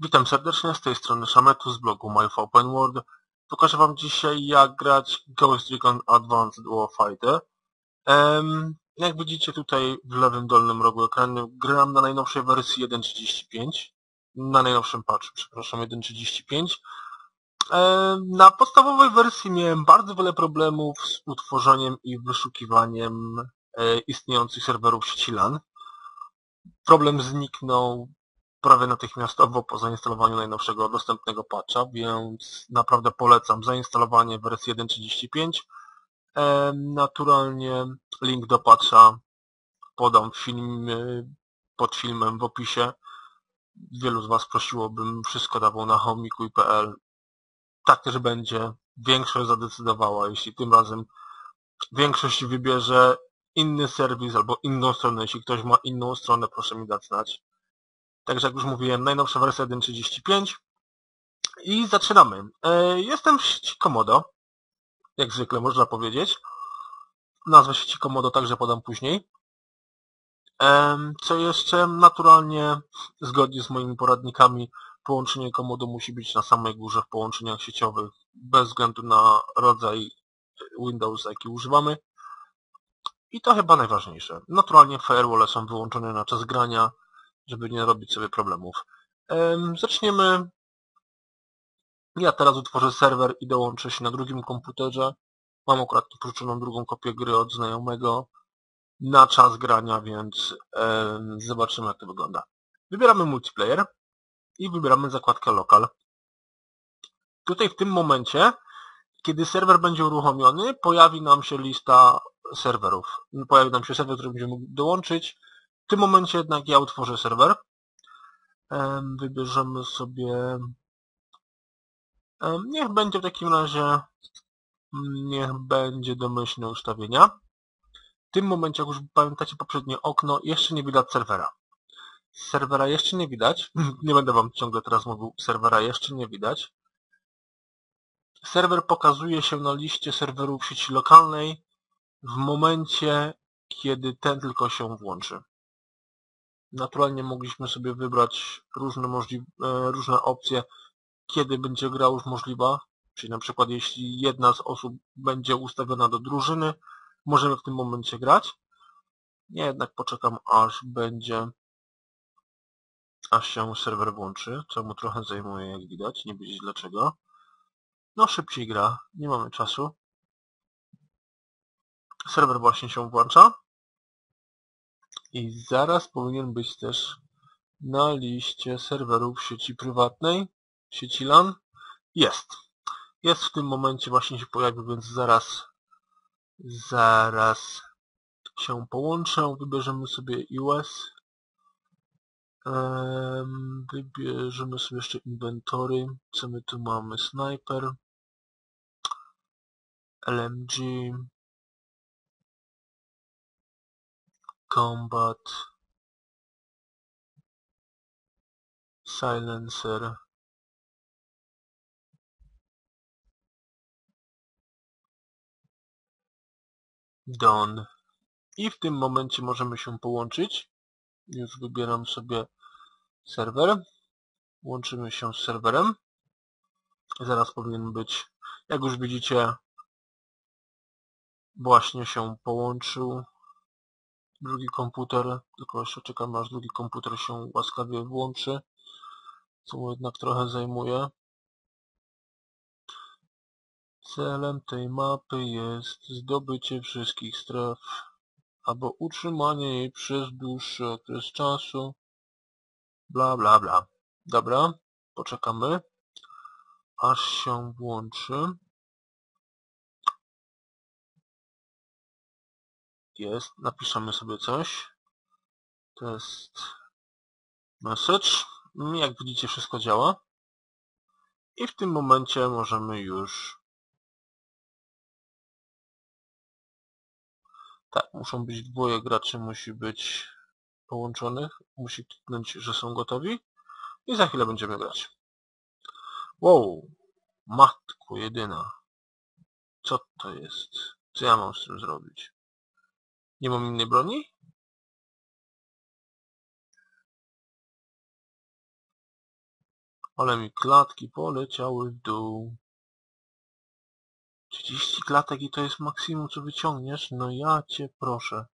Witam serdecznie, z tej strony Szametu z blogu My Open World. Pokażę Wam dzisiaj jak grać Ghost Recon Advanced Warfighter. Um, jak widzicie tutaj w lewym dolnym rogu ekranu gram na najnowszej wersji 1.35 na najnowszym patchu, przepraszam, 1.35 um, Na podstawowej wersji miałem bardzo wiele problemów z utworzeniem i wyszukiwaniem e, istniejących serwerów sieci LAN. Problem zniknął prawie natychmiastowo po zainstalowaniu najnowszego dostępnego patcha, więc naprawdę polecam zainstalowanie wersji 1.35. Naturalnie link do patcha podam w filmie, pod filmem w opisie. Wielu z Was prosiło, bym wszystko dawał na homikuj.pl. Tak też będzie. Większość zadecydowała, jeśli tym razem większość wybierze inny serwis albo inną stronę. Jeśli ktoś ma inną stronę, proszę mi dać znać. Także jak już mówiłem, najnowsza wersja 1.35 i zaczynamy. E, jestem w sieci Komodo, jak zwykle można powiedzieć. Nazwę sieci Komodo także podam później. Co jeszcze? Naturalnie, zgodnie z moimi poradnikami, połączenie Komodo musi być na samej górze w połączeniach sieciowych, bez względu na rodzaj Windows, jaki używamy. I to chyba najważniejsze. Naturalnie firewall są wyłączone na czas grania, żeby nie robić sobie problemów. Zaczniemy. Ja teraz utworzę serwer i dołączę się na drugim komputerze. Mam akurat pożyczoną drugą kopię gry od znajomego na czas grania, więc zobaczymy jak to wygląda. Wybieramy multiplayer i wybieramy zakładkę local. Tutaj w tym momencie, kiedy serwer będzie uruchomiony, pojawi nam się lista serwerów. Pojawi nam się serwer, który będziemy mógł dołączyć. W tym momencie jednak ja utworzę serwer. Wybierzemy sobie... Niech będzie w takim razie... Niech będzie domyślne ustawienia. W tym momencie, jak już pamiętacie poprzednie okno, jeszcze nie widać serwera. Serwera jeszcze nie widać. Nie będę Wam ciągle teraz mówił, serwera jeszcze nie widać. Serwer pokazuje się na liście serwerów sieci lokalnej w momencie, kiedy ten tylko się włączy. Naturalnie mogliśmy sobie wybrać różne, e, różne opcje, kiedy będzie gra już możliwa. Czyli na przykład jeśli jedna z osób będzie ustawiona do drużyny, możemy w tym momencie grać. Ja jednak poczekam aż będzie aż się serwer włączy, co mu trochę zajmuje jak widać, nie wiedzieć dlaczego. No szybciej gra, nie mamy czasu. Serwer właśnie się włącza. I zaraz powinien być też na liście serwerów sieci prywatnej, sieci LAN. Jest. Jest w tym momencie właśnie się pojawił, więc zaraz zaraz się połączę. Wybierzemy sobie iOS. Wybierzemy sobie jeszcze inwentory. Co my tu mamy? Sniper. LMG. Combat silencer. Done i w tym momencie możemy się połączyć. Już wybieram sobie serwer. Łączymy się z serwerem. Zaraz powinien być jak już widzicie właśnie się połączył drugi komputer, tylko jeszcze czekam aż drugi komputer się łaskawie włączy, co mu jednak trochę zajmuje. Celem tej mapy jest zdobycie wszystkich stref albo utrzymanie jej przez dłuższy okres czasu. Bla bla bla. Dobra, poczekamy aż się włączy. Jest, napiszemy sobie coś. Test message. Jak widzicie wszystko działa. I w tym momencie możemy już Tak, muszą być dwoje graczy, musi być połączonych. Musi kliknąć, że są gotowi. I za chwilę będziemy grać. Wow, matku jedyna. Co to jest? Co ja mam z tym zrobić? Nie mam innej broni? Ale mi klatki poleciały w dół. 30 klatek i to jest maksimum, co wyciągniesz? No ja cię proszę.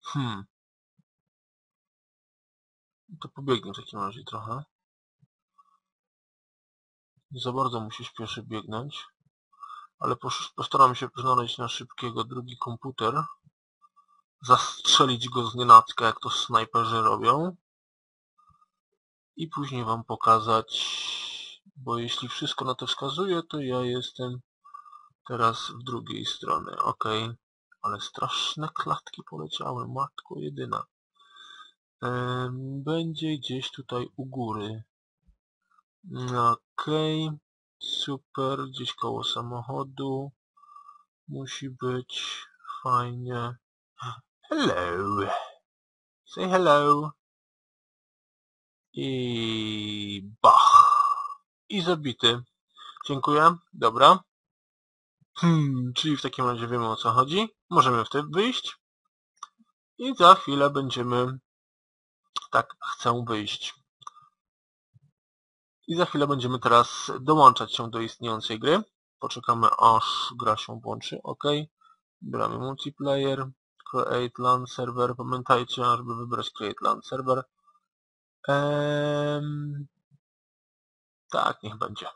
Hmm. To pobiegnie w takim razie trochę. Nie za bardzo musi śpieszy biegnąć. Ale postaram się znaleźć na szybkiego drugi komputer. Zastrzelić go z nienacka, jak to snajperzy robią. I później wam pokazać, bo jeśli wszystko na to wskazuje, to ja jestem teraz w drugiej stronie. Ok, ale straszne klatki poleciały, matko jedyna. Będzie gdzieś tutaj u góry. Okej, okay. super, gdzieś koło samochodu. Musi być fajnie. Hello. Say hello. I bach. I zabity. Dziękuję. Dobra. Hmm, czyli w takim razie wiemy o co chodzi. Możemy w tym wyjść. I za chwilę będziemy... Tak, chcę wyjść. I za chwilę będziemy teraz dołączać się do istniejącej gry. Poczekamy aż gra się włączy. OK. Wybieramy multiplayer. Create LAN server. Pamiętajcie, żeby wybrać Create LAN server. Ehm... Tak, niech będzie.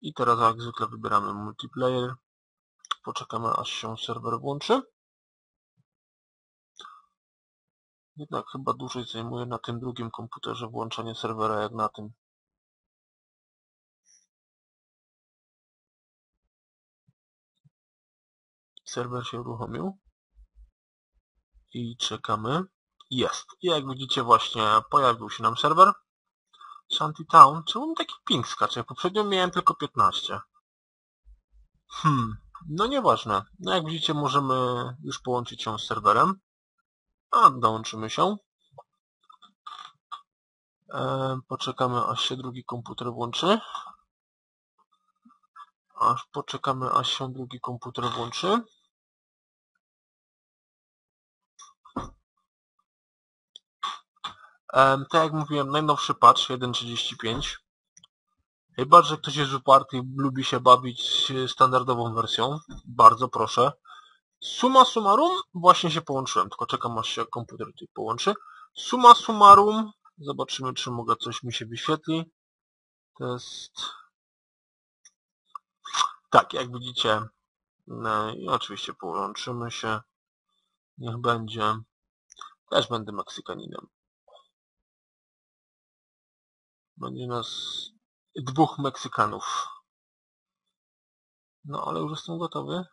I teraz jak zwykle wybieramy multiplayer. Poczekamy aż się serwer włączy. Jednak chyba dłużej zajmuje na tym drugim komputerze włączanie serwera jak na tym. Serwer się uruchomił. I czekamy. Jest. I jak widzicie właśnie pojawił się nam serwer. Shanty Town. Czemu mi taki ping skacze? Poprzednio miałem tylko 15. Hmm. No nieważne. No jak widzicie możemy już połączyć się z serwerem. A, dołączymy się. E, poczekamy aż się drugi komputer włączy. Aż poczekamy aż się drugi komputer włączy. Tak jak mówiłem, najnowszy patch 1.35. Chyba, że ktoś jest uparty i lubi się bawić standardową wersją. Bardzo proszę. Suma summarum, właśnie się połączyłem, tylko czekam aż się komputer tutaj połączy. Suma summarum, zobaczymy czy mogę coś mi się wyświetli. Test. Tak, jak widzicie, no i oczywiście połączymy się. Niech będzie. Też będę Meksykaninem. Będzie nas dwóch Meksykanów. No, ale już jestem gotowy.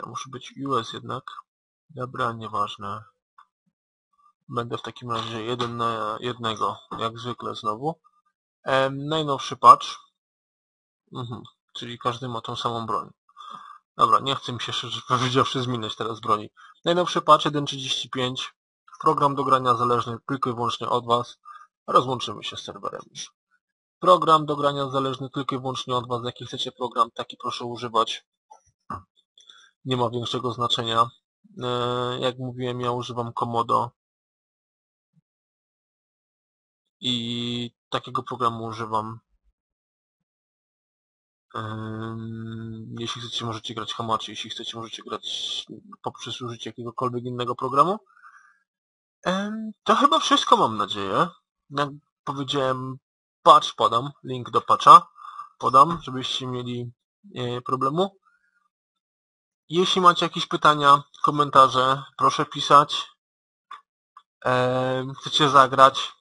To musi być US jednak. Dobra, nieważne. Będę w takim razie jeden na jednego, jak zwykle znowu. Najnowszy patch. Mhm, czyli każdy ma tą samą broń. Dobra, nie chcę mi się szczerze powiedziawszy zmieniać teraz broni. Najnowszy patch 1.35. Program do grania zależny tylko i wyłącznie od Was. Rozłączymy się z serwerem już. Program do grania zależny tylko i wyłącznie od Was. Jaki chcecie program, taki proszę używać. Nie ma większego znaczenia. E, jak mówiłem, ja używam Komodo. I takiego programu używam jeśli chcecie, możecie grać Hamachi, jeśli chcecie, możecie grać poprzez użycie jakiegokolwiek innego programu. To chyba wszystko, mam nadzieję. Jak powiedziałem, patch podam, link do patcha podam, żebyście mieli e, problemu. Jeśli macie jakieś pytania, komentarze, proszę pisać. Chcecie zagrać,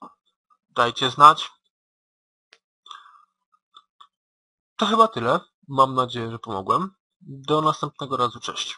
dajcie znać. To chyba tyle. Mam nadzieję, że pomogłem. Do następnego razu. Cześć.